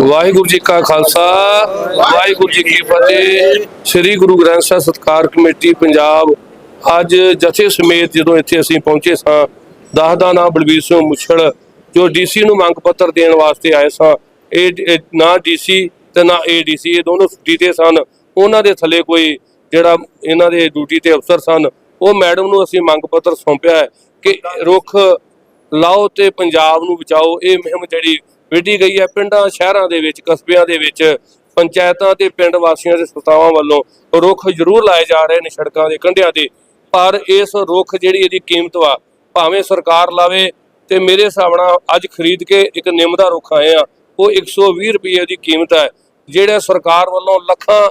ਵਾਹਿਗੁਰੂ ਜੀ ਕਾ ਖਾਲਸਾ, ਵਾਹਿਗੁਰੂ ਜੀ ਕੀ ਫਤਿਹ। ਸ੍ਰੀ ਗੁਰੂ ਗ੍ਰੰਥ ਸਾਹਿਬ ਸਤਕਾਰ ਕਮੇਟੀ, ਪੰਜਾਬ। ਅੱਜ ਜਥੇ ਸਮੇਤ ਜਦੋਂ ਇੱਥੇ ਅਸੀਂ ਪਹੁੰਚੇ ਸਾਂ ਦਸ ਦਾ ਨਾਮ ਬਲਬੀਰ ਸਿੰਘ ਮੁਛੜ, ਜੋ ਡੀਸੀ ਨੂੰ ਮੰਗ ਪੱਤਰ ਦੇਣ ਵਾਸਤੇ ਆਏ ਸਾਂ। ਇਹ ਇਹ ਨਾ ਡੀਸੀ ਤੇ ਨਾ ਏਡੀਸੀ ਇਹ ਦੋਨੋਂ ਛੁੱਟੀ ਤੇ ਸਨ। ਉਹਨਾਂ ਦੇ ਥੱਲੇ ਕੋਈ ਜਿਹੜਾ ਇਹਨਾਂ ਦੇ ਡਿਊਟੀ ਤੇ ਅਫਸਰ ਸਨ, ਉਹ ਮੈਡਮ ਨੂੰ ਅਸੀਂ ਮੰਗ ਪੱਤਰ ਸੌਂਪਿਆ ਹੈ ਕਿ ਰੁੱਖ ਲਾਓ ਤੇ ਪੰਜਾਬ ਨੂੰ ਬਚਾਓ। ਇਹ ਮੁਹਿੰਮ ਜਿਹੜੀ ਵਿੱਢੀ ਗਈ ਹੈ। ਪਿੰਡਾਂ, ਸ਼ਹਿਰਾਂ ਦੇ ਵਿੱਚ, ਕਸਬਿਆਂ ਦੇ ਵਿੱਚ, ਪੰਚਾਇਤਾਂ ਤੇ ਪਿੰਡ ਵਾਸੀਆਂ ਦੇ ਸੰਸਥਾਵਾਂ ਵੱਲੋਂ ਰੁੱਖ ਜ਼ਰੂਰ ਲਾਏ ਜਾ ਰਹੇ ਨੇ ਸੜਕਾਂ ਦੇ ਕੰਢਿਆਂ ਤੇ। ਪਰ ਇਸ ਰੁੱਖ ਜਿਹੜੀ ਇਹਦੀ ਕੀਮਤ ਵਾ, ਭਾਵੇਂ ਸਰਕਾਰ ਲਾਵੇ ਤੇ ਮੇਰੇ ਹਿਸਾਬ ਨਾਲ ਅੱਜ ਖਰੀਦ ਕੇ ਇੱਕ ਨਿੰਮ ਦਾ ਰੁੱਖ ਆਏ ਆ, ਉਹ 120 ਰੁਪਏ ਦੀ ਕੀਮਤ ਹੈ। ਜਿਹੜਾ ਸਰਕਾਰ ਵੱਲੋਂ ਲੱਖਾਂ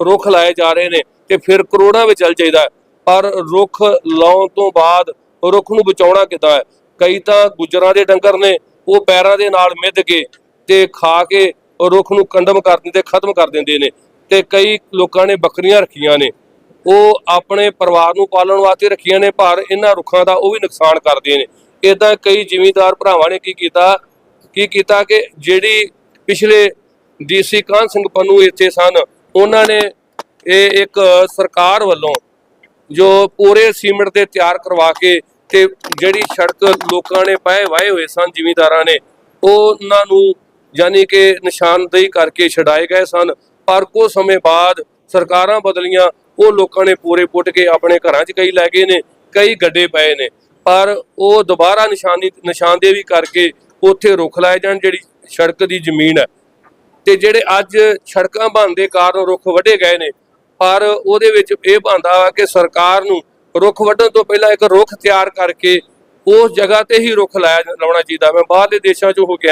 ਰੁੱਖ ਲਾਏ ਜਾ ਰਹੇ ਨੇ ਤੇ ਫਿਰ ਕਰੋੜਾਂ ਵਿੱਚ ਚੱਲ ਜਾਈਦਾ ਪਰ ਰੁੱਖ ਲਾਉਣ ਤੋਂ ਬਾਅਦ ਰੁੱਖ ਨੂੰ ਬਚਾਉਣਾ ਕਿੱਦਾਂ ਹੈ? ਕਈ ਤਾਂ ਗੁੱਜਰਾਂ ਦੇ ਡੰਗਰ ਨੇ ਉਹ ਪੈਰਾਂ ਦੇ ਨਾਲ ਮਿੱਧ ਕੇ ਤੇ ਖਾ ਕੇ ਉਹ ਰੁੱਖ ਨੂੰ ਕੰਡਮ ਕਰ ਦਿੰਦੇ, ਖਤਮ ਕਰ ਦਿੰਦੇ ਨੇ ਤੇ ਕਈ ਲੋਕਾਂ ਨੇ ਬੱਕਰੀਆਂ ਰੱਖੀਆਂ ਨੇ। ਉਹ ਆਪਣੇ ਪਰਿਵਾਰ ਨੂੰ ਪਾਲਣ ਵਾਸਤੇ ਰੱਖੀਆਂ ਨੇ, ਪਰ ਇਹਨਾਂ ਰੁੱਖਾਂ ਦਾ ਉਹ ਵੀ ਨੁਕਸਾਨ ਕਰਦੇ ਨੇ। ਇਦਾਂ ਕਈ ਜ਼ਿਮੀਂਦਾਰ ਭਰਾਵਾਂ ਨੇ ਕੀ ਕੀਤਾ ਕੀ ਕੀਤਾ ਕਿ ਜਿਹੜੀ ਪਿਛਲੇ ਡੀਸੀ ਕਾਹਨ ਸਿੰਘ ਪੰਨੂ ਇੱਥੇ ਸਨ, ਉਹਨਾਂ ਨੇ ਇਹ ਇੱਕ ਸਰਕਾਰ ਵੱਲੋਂ ਜੋ ਪੂਰੇ ਸੀਮਿੰਟ ਦੇ ਤਿਆਰ ਕਰਵਾ ਕੇ ਤੇ ਜਿਹੜੀ ਸੜਕ ਲੋਕਾਂ ਨੇ ਪਾਏ ਵਾਏ ਹੋਏ ਸਨ, ਜ਼ਿਮੀਂਦਾਰਾਂ ਨੇ, ਉਹਨਾਂ ਨੂੰ ਯਾਨੀ ਕਿ ਨਿਸ਼ਾਨਦੇਹੀ ਕਰਕੇ ਛਡਾਏ ਗਏ ਸਨ। ਪਰ ਕੁਝ ਸਮੇਂ ਬਾਅਦ ਸਰਕਾਰਾਂ ਬਦਲੀਆਂ, ਉਹ ਲੋਕਾਂ ਨੇ ਪੂਰੇ ਪੁੱਟ ਕੇ ਆਪਣੇ ਘਰਾਂ 'ਚ ਕਈ ਲੈ ਗਏ ਨੇ, ਕਈ ਗੱਡੇ ਪਏ ਨੇ। ਪਰ ਉਹ ਦੁਬਾਰਾ ਨਿਸ਼ਾਨੀ, ਨਿਸ਼ਾਨਦੇਹੀ ਕਰਕੇ ਉੱਥੇ ਰੁੱਖ ਲਾਏ ਜਾਣ, ਜਿਹੜੀ ਸੜਕ ਦੀ ਜ਼ਮੀਨ ਹੈ। ਤੇ ਜਿਹੜੇ ਅੱਜ ਸੜਕਾਂ ਬਣਦੇ ਕਾਰਨ ਰੁੱਖ ਵੱਢੇ ਗਏ ਨੇ, ਪਰ ਉਹਦੇ ਵਿੱਚ ਇਹ ਬਣਦਾ ਵਾ ਕਿ ਸਰਕਾਰ ਨੂੰ ਰੁੱਖ ਵੱਢਣ ਤੋਂ ਪਹਿਲਾਂ ਇੱਕ ਰੁੱਖ ਤਿਆਰ ਕਰਕੇ ਉਸ ਜਗ੍ਹਾ ਤੇ ਹੀ ਰੁੱਖ ਲਾਇਆ ਲਾਉਣਾ ਚਾਹੀਦਾ। ਮੈਂ ਬਾਹਰਲੇ ਦੇਸ਼ਾਂ 'ਚ ਹੋ ਕੇ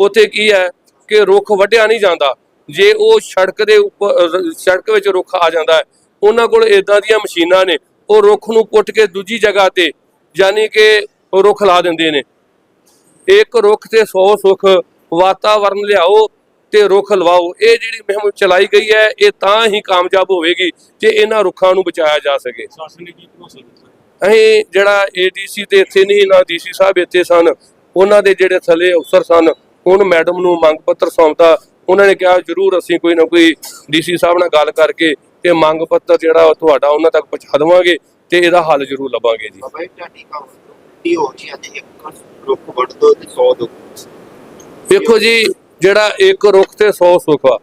ਉੱਥੇ ਕੀ ਹੈ ਕਿ ਰੁੱਖ ਵੱਢਿਆ ਨਹੀਂ ਜਾਂਦਾ। ਜੇ ਉਹ ਸੜਕ ਦੇ ਉੱਪਰ ਸੜਕ ਵਿੱਚ ਰੁੱਖ ਆ ਜਾਂਦਾ ਹੈ, ਉਹਨਾਂ ਕੋਲ ਇਦਾਂ ਦੀਆਂ ਮਸ਼ੀਨਾਂ ਨੇ, ਉਹ ਰੁੱਖ ਨੂੰ ਪੁੱਟ ਕੇ ਦੂਜੀ ਜਗ੍ਹਾ ਤੇ ਯਾਨੀ ਕਿ ਰੁੱਖ ਲਾ ਦਿੰਦੇ ਨੇ। ਇੱਕ ਰੁੱਖ ਤੇ 100 ਸੁੱਖ ਵਾਤਾਵਰਨ ਲਿਆਓ ਤੇ ਰੁੱਖ ਲਵਾਓ। ਇਹ ਜਿਹੜੀ ਮੁਹਿੰਮ ਚਲਾਈ ਗਈ ਹੈ ਇਹ ਤਾਂ ਹੀ ਕਾਮਯਾਬ ਹੋਵੇਗੀ ਜੇ ਇਹਨਾਂ ਰੁੱਖਾਂ ਨੂੰ ਬਚਾਇਆ ਜਾ ਸਕੇ। ਸ਼ਾਸਨ ਨੇ ਕੀ ਭਰੋਸਾ ਦਿੱਤਾ ਅਸੀਂ ਜਿਹੜਾ ਏਡੀਸੀ ਤੇ ਇੱਥੇ ਨਹੀਂ ਨਾ ਡੀਸੀ ਸਾਹਿਬ ਇੱਥੇ ਸਨ ਉਹਨਾਂ ਦੇ ਜਿਹੜੇ ਥੱਲੇ ਅਫਸਰ ਸਨ ਹੁਣ ਮੈਡਮ ਨੂੰ ਮੰਗ ਪੱਤਰ ਸੌਂਪਦਾ। ਉਹਨਾਂ ਨੇ ਕਿਹਾ ਜਰੂਰ ਅਸੀਂ ਕੋਈ ਨਾ ਕੋਈ ਡੀਸੀ ਸਾਹਿਬ ਨਾਲ ਗੱਲ ਕਰਕੇ ਤੇ ਮੰਗ ਪੱਤਰ ਜਿਹੜਾ ਤੁਹਾਡਾ ਉਹਨਾਂ ਤੱਕ ਪਹੁੰਚਾ ਦੇਵਾਂਗੇ ਤੇ ਇਹਦਾ ਹੱਲ ਜਰੂਰ ਲੱਭਾਂਗੇ ਜੀ। ਬਾਬਾ ਜੀ ਤੁਹਾਡੀ ਕਹਾਵਤ ਕੀ ਹੋ ਜੀ ਅੱਜ ਇੱਕ ਰੁੱਖ ਵੱਢ ਦੋ ਤੇ 100 ਦੋ। ਵੇਖੋ ਜੀ ਜਿਹੜਾ ਇੱਕ ਰੁੱਖ ਤੇ 100 ਸੁੱਖ ਆ,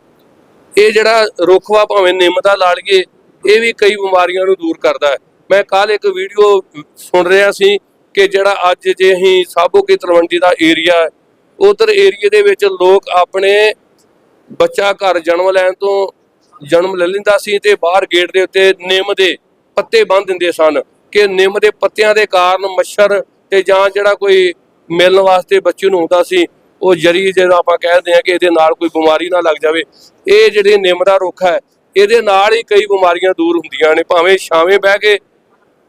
ਇਹ ਜਿਹੜਾ ਰੁੱਖ ਵਾ ਭਾਵੇਂ ਨਿੰਮ ਦਾ ਲਾ ਲਈਏ, ਇਹ ਵੀ ਕਈ ਬਿਮਾਰੀਆਂ ਨੂੰ ਦੂਰ ਕਰਦਾ ਹੈ। ਮੈਂ ਕੱਲ ਇੱਕ ਵੀਡੀਓ ਸੁਣ ਰਿਹਾ ਸੀ ਕਿ ਜਿਹੜਾ ਅੱਜ ਜੇ ਅਸੀਂ ਸਾਬੋ ਕੀ ਤਲਵੰਡੀ ਦਾ ਏਰੀਆ ਹੈ, ਉਧਰ ਏਰੀਏ ਦੇ ਵਿੱਚ ਲੋਕ ਆਪਣੇ ਬੱਚਾ ਘਰ ਜਨਮ ਲੈਣ ਤੋਂ ਜਨਮ ਲੈ ਲੈਂਦਾ ਸੀ ਤੇ ਬਾਹਰ ਗੇਟ ਦੇ ਉੱਤੇ ਨਿੰਮ ਦੇ ਪੱਤੇ ਬੰਨ ਦਿੰਦੇ ਸਨ ਕਿ ਨਿੰਮ ਦੇ ਪੱਤਿਆਂ ਦੇ ਕਾਰਨ ਮੱਛਰ ਤੇ ਜਾਂ ਜਿਹੜਾ ਕੋਈ ਮਿਲਣ ਵਾਸਤੇ ਬੱਚੇ ਨੂੰ ਹੁੰਦਾ ਸੀ ਉਹ ਜਰੀ ਜਿਹੜਾ ਆਪਾਂ ਕਹਿੰਦੇ ਆ ਕਿ ਇਹਦੇ ਨਾਲ ਕੋਈ ਬਿਮਾਰੀ ਨਾ ਲੱਗ ਜਾਵੇ। ਇਹ ਜਿਹੜੇ ਨਿੰਮ ਦਾ ਰੁੱਖ ਹੈ, ਇਹਦੇ ਨਾਲ ਹੀ ਕਈ ਬਿਮਾਰੀਆਂ ਦੂਰ ਹੁੰਦੀਆਂ ਨੇ। ਭਾਵੇਂ ਛਾਵੇਂ ਬਹਿ ਕੇ,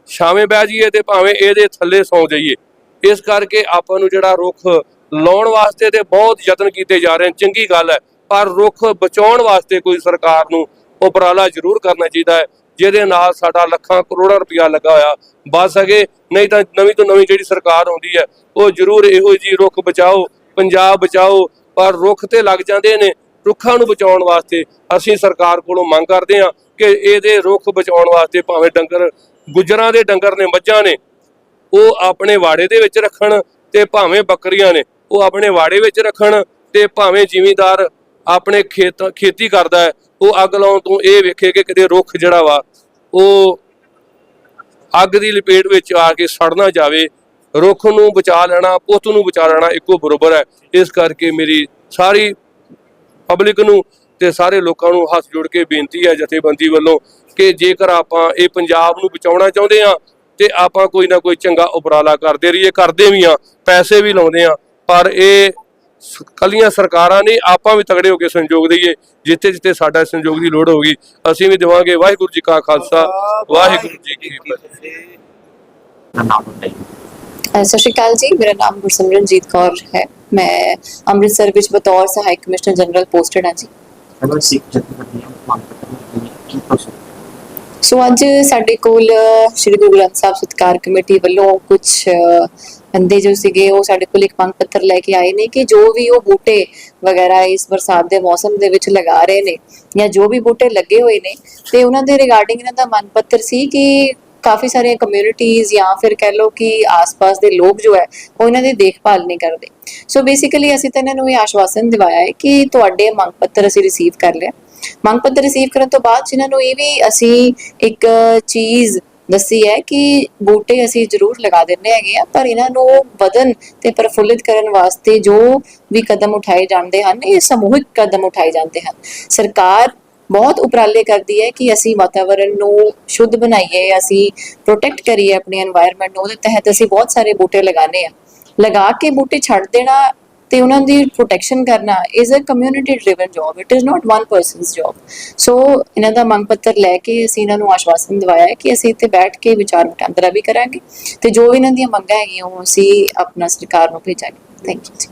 ਛਾਵੇਂ ਬਹਿ ਜਾਈਏ ਤੇ ਭਾਵੇਂ ਇਹਦੇ ਥੱਲੇ ਸੌਂ ਜਾਈਏ। ਇਸ ਕਰਕੇ ਆਪਾਂ ਨੂੰ ਜਿਹੜਾ ਰੁੱਖ ਲਾਉਣ ਵਾਸਤੇ ਤੇ ਬਹੁਤ ਯਤਨ ਕੀਤੇ ਜਾ ਰਹੇ ਨੇ। ਚੰਗੀ ਗੱਲ ਹੈ, ਪਰ ਰੁੱਖ ਬਚਾਉਣ ਵਾਸਤੇ ਕੋਈ ਸਰਕਾਰ ਨੂੰ ਉਪਰਾਲਾ ਜ਼ਰੂਰ ਕਰਨਾ ਚਾਹੀਦਾ ਹੈ, ਜਿਹਦੇ ਨਾਲ ਸਾਡਾ ਲੱਖਾਂ ਕਰੋੜਾਂ ਰੁਪਇਆ ਲੱਗਾ ਹੋਇਆ ਬਚ ਸਕੇ। ਨਹੀਂ ਤਾਂ ਨਵੀਂ ਤੋਂ ਨਵੀਂ ਜਿਹੜੀ ਸਰਕਾਰ ਆਉਂਦੀ ਹੈ, ਉਹ ਜ਼ਰੂਰ ਇਹੋ ਜੀ ਰੁੱਖ ਬਚਾਓ ਪੰਜਾਬ ਬਚਾਓ, ਪਰ ਰੁੱਖ ਤੇ ਲੱਗ ਜਾਂਦੇ ਨੇ ਰੁੱਖਾਂ ਨੂੰ ਬਚਾਉਣ ਵਾਸਤੇ ਅਸੀਂ ਸਰਕਾਰ ਕੋਲੋਂ ਮੰਗ ਕਰਦੇ ਹਾਂ ਕਿ ਇਹਦੇ ਰੁੱਖ ਬਚਾਉਣ ਵਾਸਤੇ ਭਾਵੇਂ ਡੰਗਰ, ਗੁੱਜਰਾਂ ਦੇ ਡੰਗਰ ਨੇ, ਮੱਝਾਂ ਨੇ, ਉਹ ਆਪਣੇ ਵਾੜੇ ਦੇ ਵਿੱਚ ਰੱਖਣ ਤੇ ਭਾਵੇਂ ਬੱਕਰੀਆਂ ਨੇ, ਉਹ ਆਪਣੇ ਵਾੜੇ ਵਿੱਚ ਰੱਖਣ ਤੇ ਭਾਵੇਂ ਜ਼ਿਮੀਂਦਾਰ ਆਪਣੇ ਖੇਤ, ਖੇਤੀ ਕਰਦਾ ਹੈ, ਉਹ ਅੱਗ ਲਾਉਣ ਤੋਂ ਇਹ ਵੇਖੇ ਕਿ ਕਿਤੇ ਰੁੱਖ ਜਿਹੜਾ ਵਾ, ਉਹ ਅੱਗ ਦੀ ਲਪੇਟ ਵਿੱਚ ਆ ਕੇ ਸੜ ਨਾ ਜਾਵੇ ਰੁੱਖ ਨੂੰ ਬਚਾ ਲੈਣਾ, ਪੁੱਤ ਨੂੰ ਬਚਾ ਲੈਣਾ ਇੱਕੋ ਬਰੋਬਰ ਹੈ। ਇਸ ਕਰਕੇ ਮੇਰੀ ਸਾਰੀ ਪਬਲਿਕ ਨੂੰ ਤੇ ਸਾਰੇ ਲੋਕਾਂ ਨੂੰ ਹੱਥ ਜੋੜ ਕੇ ਬੇਨਤੀ ਹੈ ਜਥੇਬੰਦੀ ਵੱਲੋਂ ਕਿ ਜੇਕਰ ਆਪਾਂ ਇਹ ਪੰਜਾਬ ਨੂੰ ਬਚਾਉਣਾ ਚਾਹੁੰਦੇ ਆ ਤੇ ਆਪਾਂ ਕੋਈ ਨਾ ਕੋਈ ਚੰਗਾ ਉਪਰਾਲਾ ਕਰਦੇ ਰਹੀਏ, ਕਰਦੇ ਵੀ ਆ ਪੈਸੇ ਵੀ ਲਾਉਂਦੇ ਆ ਪਰ ਇਹ ਸ- ਕੱਲੀਆਂ ਸਰਕਾਰਾਂ ਨੇ ਆਪਾਂ ਵੀ ਤਗੜੇ ਹੋ ਕੇ ਸੰਯੋਗ ਦਈਏ, ਜਿੱਥੇ ਜਿੱਥੇ ਸਾਡਾ ਸੰਯੋਗ ਦੀ ਲੋੜ ਹੋਗੀ ਅਸੀਂ ਵੀ ਦੇਵਾਂਗੇ। ਵਾਹਿਗੁਰੂ ਜੀ ਕਾ ਖਾਲਸਾ, ਵਾਹਿਗੁਰੂ ਜੀ ਕੀ ਫਤਿਹ। ਸਤਿ ਸ਼੍ਰੀ ਅਕਾਲ ਜੀ ਮੇਰਾ ਨਾਮ ਗੁਰਸਿਮਰਨਜੀਤ ਕੌਰ ਹੈ। ਮੈਂ ਅੰਮ੍ਰਿਤਸਰ ਵਿੱਚ ਬਤੌਰ ਸਹਾਇਕ ਕਮਿਸ਼ਨਰ ਜਨਰਲ ਪੋਸਟਡ ਹਾਂ ਜੀ। ਸੋ ਅੱਜ ਸਾਡੇ ਕੋਲ ਸ਼੍ਰੀ ਗੁਰੂ ਗ੍ਰੰਥ ਸਾਹਿਬ ਸਤਿਕਾਰ ਕਮੇਟੀ ਵੱਲੋਂ ਕੁਝ ਬੰਦੇ ਜੋ ਸੀਗੇ ਉਹ ਸਾਡੇ ਕੋਲ ਇੱਕ ਮੰਗ ਪੱਤਰ ਲੈ ਕੇ ਆਏ ਨੇ ਕਿ ਜੋ ਵੀ ਉਹ ਬੂਟੇ ਵਗੈਰਾ ਇਸ ਬਰਸਾਤ ਦੇ ਮੌਸਮ ਦੇ ਵਿੱਚ ਲਗਾ ਰਹੇ ਨੇ ਜਾਂ ਜੋ ਵੀ ਬੂਟੇ ਲੱਗੇ ਹੋਏ ਨੇ ਤੇ ਉਹਨਾਂ ਦੇ ਰਿਗਾਰਡਿੰਗ ਇਹਨਾਂ ਦਾ ਮੰਗ ਪੱਤਰ ਸੀ ਕਿ ਕਾਫੀ ਸਾਰੀਆਂ ਕਮਿਊਨਿਟੀਆਂ ਜਾਂ ਫਿਰ ਕਹਿ ਲਓ ਕਿ ਆਸ-ਪਾਸ ਦੇ ਲੋਕ ਜੋ ਹੈ, ਉਹ ਇਹਨਾਂ ਦੀ ਦੇਖਭਾਲ ਨਹੀਂ ਕਰਦੇ। ਸੋ ਬੇਸਿਕਲੀ ਅਸੀਂ ਤਾਂ ਇਹਨਾਂ ਨੂੰ ਇਹ ਆਸ਼ਵਾਸਨ ਦਿਵਾਇਆ ਹੈ ਕਿ ਤੁਹਾਡੇ ਮੰਗ ਪੱਤਰ ਅਸੀਂ ਰਿਸੀਵ ਕਰ ਲਿਆ। ਮੰਗ ਪੱਤਰ ਰਿਸੀਵ ਕਰਨ ਤੋਂ ਬਾਅਦ ਜਿਨ੍ਹਾਂ ਨੂੰ ਇਹ ਵੀ ਅਸੀਂ ਇੱਕ ਚੀਜ਼ ਦੱਸੀ ਹੈ ਕਿ ਬੂਟੇ ਅਸੀਂ ਜ਼ਰੂਰ ਲਗਾ ਦਿੰਦੇ ਹੈਗੇ ਆ, ਪਰ ਇਹਨਾਂ ਨੂੰ ਵਧਨ ਤੇ ਪ੍ਰਫੁੱਲਿਤ ਕਰਨ ਵਾਸਤੇ ਜੋ ਵੀ ਕਦਮ ਉਠਾਏ ਜਾਂਦੇ ਹਨ, ਇਹ ਸਮੂਹਿਕ ਕਦਮ ਉਠਾਏ ਜਾਂਦੇ ਹਨ। ਸਰਕਾਰ ਬਹੁਤ ਉਪਰਾਲੇ ਕਰਦੀ ਹੈ ਕਿ ਅਸੀਂ ਵਾਤਾਵਰਣ ਨੂੰ ਸ਼ੁੱਧ ਬਣਾਈਏ, ਅਸੀਂ ਪ੍ਰੋਟੈਕਟ ਕਰੀਏ ਆਪਣੇ এনवायरमेंट ਨੂੰ, ਉਹਦੇ ਤਹਿਤ ਅਸੀਂ ਬਹੁਤ ਸਾਰੇ ਬੂਟੇ ਲਗਾਣੇ ਆ ਲਗਾ ਕੇ ਬੂਟੇ ਛੱਡ ਦੇਣਾ ਤੇ ਉਹਨਾਂ ਦੀ ਪ੍ਰੋਟੈਕਸ਼ਨ ਕਰਨਾ is a community driven job it is not one person's job so ਇਹਨਾਂ ਦਾ ਮੰਗ ਪੱਤਰ ਲੈ ਕੇ ਅਸੀਂ ਇਹਨਾਂ ਨੂੰ ਆਸ਼ਵਾਸਨ ਦਿਵਾਇਆ ਹੈ ਕਿ ਅਸੀਂ ਇੱਥੇ ਬੈਠ ਕੇ ਵਿਚਾਰ ਵਟਾਂਦਰਾ ਵੀ ਕਰਾਂਗੇ ਤੇ ਜੋ ਵੀ ਇਹਨਾਂ ਦੀਆਂ ਮੰਗਾਂ ਹੈਗੀਆਂ ਉਹ ਅਸੀਂ ਆਪਣਾ ਸਰਕਾਰ ਨੂੰ ਭੇਜਾਂਗੇ। ਥੈਂਕ ਯੂ ਜੀ।